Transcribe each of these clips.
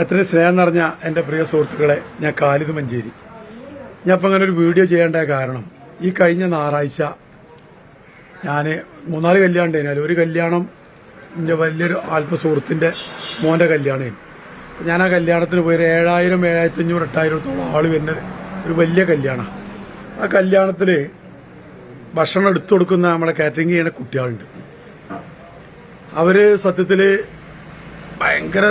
എത്ര സ്നേഹം നിറഞ്ഞ എന്റെ പ്രിയ സുഹൃത്തുക്കളെ ഞാൻ കാലിത് മഞ്ചേരി. ഞാൻ ഇപ്പം അങ്ങനെ ഒരു വീഡിയോ ചെയ്യേണ്ട കാരണം ഈ കഴിഞ്ഞ ഞായറാഴ്ച ഞാൻ മൂന്നാൽ കല്യാണം ഉണ്ടായിരുന്നു ഒരു കല്യാണം എന്റെ വലിയൊരു ആത്മസുഹൃത്തിന്റെ മോന്റെ കല്യാണമായിരുന്നു. ഞാൻ ആ കല്യാണത്തിന് പോയി ഒരു ഏഴായിരം ഏഴായിരത്തി അഞ്ഞൂറ് എട്ടായിരത്തോളം ആൾ വരുന്ന ഒരു വലിയ കല്യാണമാണ്. ആ കല്യാണത്തിൽ ഭക്ഷണം എടുത്തു കൊടുക്കുന്ന നമ്മളെ കാറ്ററിംഗ് ചെയ്യുന്ന കുട്ടികളുണ്ട്. അവർ സത്യത്തിൽ ഭയങ്കര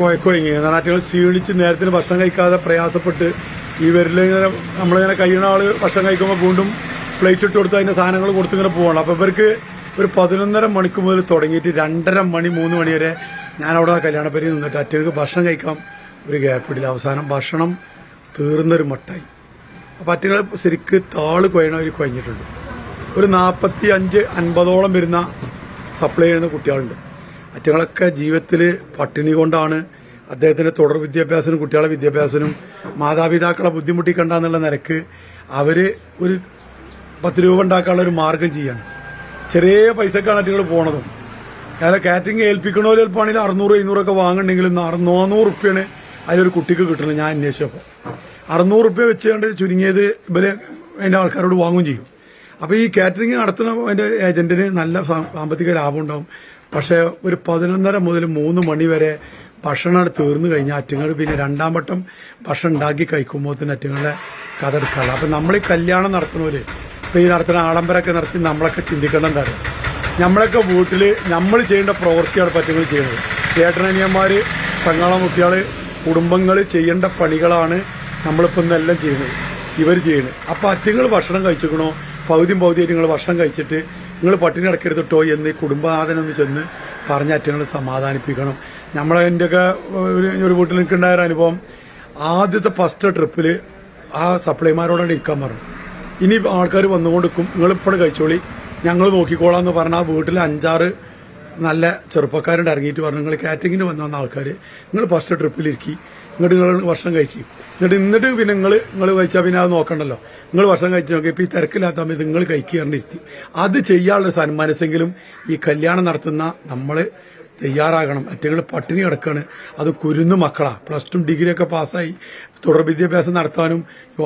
കുഴക്കുഴങ്ങി നാട്ടുകൾ ക്ഷീണിച്ച് നേരത്തിന് ഭക്ഷണം കഴിക്കാതെ പ്രയാസപ്പെട്ട് ഈ വരലിങ്ങനെ നമ്മളിങ്ങനെ കഴിയുന്ന ആൾ ഭക്ഷണം കഴിക്കുമ്പോൾ വീണ്ടും പ്ലേറ്റ് ഇട്ട് കൊടുത്ത് അതിന്റെ സാധനങ്ങൾ കൊടുത്തിങ്ങനെ പോകണം അപ്പോൾ ഇവർക്ക് ഒരു പതിനൊന്നര മണിക്ക് മുതൽ തുടങ്ങിയിട്ട് രണ്ടര മണി മൂന്ന് മണി വരെ അവിടെ കല്യാണപ്പരി നിന്നിട്ട് അറ്റങ്ങൾക്ക് ഭക്ഷണം കഴിക്കാം. ഒരു ഗ്യാപ്പിടില്ല അവസാനം ഭക്ഷണം തീർന്നൊരു മട്ടായി. അപ്പോൾ അറ്റങ്ങൾ ശരിക്ക് താൾ കൊയ്യണവർ കുഴഞ്ഞിട്ടുണ്ട് ഒരു നാൽപ്പത്തി അഞ്ച് അൻപതോളം വരുന്ന സപ്ലൈ ചെയ്യുന്ന കുട്ടികളുണ്ട്. അറ്റങ്ങളൊക്കെ ജീവിതത്തിൽ പട്ടിണി കൊണ്ടാണ് അദ്ദേഹത്തിന്റെ തുടർ വിദ്യാഭ്യാസനും കുട്ടികളെ വിദ്യാഭ്യാസനും മാതാപിതാക്കളെ ബുദ്ധിമുട്ടി കണ്ടാന്നുള്ള നിലയ്ക്ക് അവർ ഒരു പത്ത് രൂപ ഉണ്ടാക്കാനുള്ള ഒരു മാർഗം ചെയ്യാണ്. ചെറിയ പൈസക്കാണ് അറ്റങ്ങൾ പോണതും. അയാളെ കാറ്ററിംഗ് ഏൽപ്പിക്കണോ ചിലപ്പോഴാണെങ്കിൽ അറുന്നൂറ് എഴുന്നൂറൊക്കെ വാങ്ങണമെങ്കിലും നാനൂറ് റുപ്യാണ് അതിലൊരു കുട്ടിക്ക് കിട്ടുന്നത് ഞാൻ അന്വേഷിച്ചപ്പോൾ അറുന്നൂറ് റുപ്യ വെച്ചുകൊണ്ട് ചുരുങ്ങിയത് ഇവരെ എന്റെ ആൾക്കാരോട് വാങ്ങുകയും ചെയ്യും. അപ്പോൾ ഈ കാറ്ററിംഗ് നടത്തുന്ന എന്റെ ഏജന്റിന് നല്ല സാമ്പത്തിക ലാഭം ഉണ്ടാവും. പക്ഷെ ഒരു പതിനൊന്നര മുതൽ മൂന്ന് മണി വരെ ഭക്ഷണം തീർന്നു കഴിഞ്ഞാൽ അറ്റുങ്ങൾ പിന്നെ രണ്ടാം വട്ടം ഭക്ഷണം ഉണ്ടാക്കി കഴിക്കുമ്പോൾ അറ്റുങ്ങളെ കഥ എടുക്കാനുള്ള. അപ്പം നമ്മൾ ഈ കല്യാണം നടത്തുന്നവർ ഇപ്പം ഈ നടത്തുന്ന ആഡംബരമൊക്കെ നടത്തി നമ്മളൊക്കെ ചിന്തിക്കേണ്ട എന്താ പറയുക നമ്മളൊക്കെ വീട്ടിൽ നമ്മൾ ചെയ്യേണ്ട പ്രവൃത്തിയാണ് പറ്റുകൾ ചെയ്യുന്നത്. ചേട്ടനനിയന്മാര് പെങ്ങളെ കുട്ടികൾ കുടുംബങ്ങൾ ചെയ്യേണ്ട പണികളാണ് നമ്മളിപ്പോൾ ഇന്നെല്ലാം ചെയ്യുന്നത്. ഇവർ ചെയ്യുന്നത്. അപ്പോൾ അറ്റുങ്ങൾ ഭക്ഷണം കഴിച്ചിരിക്കണോ? പകുതിയും പകുതിയായിട്ട് നിങ്ങൾ ഭക്ഷണം കഴിച്ചിട്ട് നിങ്ങൾ പട്ടിണി കിടക്കരുതിട്ടോ എന്ന് ഈ കുടുംബനാഥനൊന്ന് ചെന്ന് പറഞ്ഞ അറ്റങ്ങൾ സമാധാനിപ്പിക്കണം. നമ്മളെ എന്റെയൊക്കെ ഒരു വീട്ടിൽ നിൽക്കുണ്ടായ ഒരു അനുഭവം ആദ്യത്തെ ഫസ്റ്റ് ട്രിപ്പിൽ ആ സപ്ലൈമാരോടാണ് നിൽക്കാൻ പറഞ്ഞു. ഇനി ആൾക്കാർ വന്നുകൊണ്ടിരിക്കും. നിങ്ങൾ ഇപ്പോഴും കഴിച്ചോളി. ഞങ്ങൾ നോക്കിക്കോളാം എന്ന് പറഞ്ഞാൽ ആ വീട്ടിൽ അഞ്ചാറ് നല്ല ചെറുപ്പക്കാരുണ്ട് ഇറങ്ങിയിട്ട് പറഞ്ഞു നിങ്ങൾ കാറ്ററിങ്ങിന് വന്ന വന്ന ആൾക്കാർ നിങ്ങൾ ഫസ്റ്റ് ട്രിപ്പിലിരിക്കി ഇങ്ങോട്ട് നിങ്ങൾ ഭക്ഷണം കഴിക്കും. എന്നിട്ട് ഇന്നിട്ട് പിന്നെ നിങ്ങൾ നിങ്ങൾ കഴിച്ചാൽ പിന്നെ അത് നോക്കണ്ടല്ലോ. നിങ്ങൾ ഭക്ഷണം കഴിച്ച് നോക്കി ഇപ്പൊ ഈ തിരക്കില്ലാത്ത സമയത്ത് നിങ്ങൾ കഴിക്കുകയാണ് ഇരുത്തി അത് ചെയ്യാനുള്ള സന്മാനസെങ്കിലും ഈ കല്യാണം നടത്തുന്ന നമ്മൾ തയ്യാറാകണം. അറ്റങ്ങൾ പട്ടിണി കിടക്കുകയാണ് അത് കുരുന്ന് മക്കളാണ് പ്ലസ് ടു ഡിഗ്രിയൊക്കെ പാസ്സായി. തുടർ വിദ്യാഭ്യാസം നടത്താനും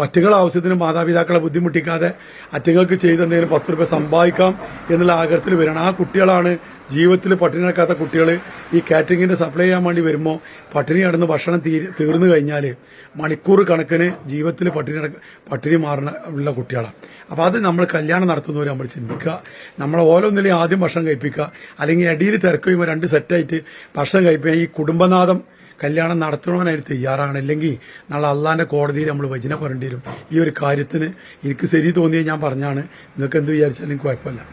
അറ്റങ്ങൾ ആവശ്യത്തിന് മാതാപിതാക്കളെ ബുദ്ധിമുട്ടിക്കാതെ അറ്റങ്ങൾക്ക് ചെയ്തെന്തെങ്കിലും പത്ത് രൂപ സമ്പാദിക്കാം എന്നുള്ള ആഗ്രഹത്തിൽ വരണം ആ കുട്ടികളാണ് ജീവിതത്തിൽ പട്ടിണി കിടക്കാത്ത കുട്ടികൾ ഈ കാറ്ററിങ്ങിന്റെ സപ്ലൈ ചെയ്യാൻ വേണ്ടി വരുമ്പോൾ പട്ടിണി കിടന്ന് ഭക്ഷണം തീ തീർന്നു കഴിഞ്ഞാൽ മണിക്കൂർ കണക്കിന് ജീവിതത്തിൽ പട്ടിണി പട്ടിണി മാറുന്ന ഉള്ള കുട്ടികളാണ് അപ്പോൾ അത് നമ്മൾ കല്യാണം നടത്തുന്നവർ നമ്മൾ ചിന്തിക്കുക. നമ്മളെ ഓരോന്നിലും ആദ്യം ഭക്ഷണം കഴിപ്പിക്കുക. അല്ലെങ്കിൽ അടിയിൽ തിരക്ക് കഴിയുമ്പോൾ രണ്ട് സെറ്റായിട്ട് ഭക്ഷണം കഴിപ്പിക്കുക. ഈ കുടുംബനാഥം കല്യാണം നടത്തണമെന്നായിട്ട് തയ്യാറാണ്. അല്ലെങ്കിൽ നാളെ അള്ളാന്റെ കോടതിയിൽ നമ്മൾ വചന പറയേണ്ടി വരും. ഈ ഒരു കാര്യത്തിന് എനിക്ക് ശരി തോന്നിയത് ഞാൻ പറഞ്ഞാണ്. നിങ്ങൾക്ക് എന്ത് വിചാരിച്ചാലും കുഴപ്പമില്ല.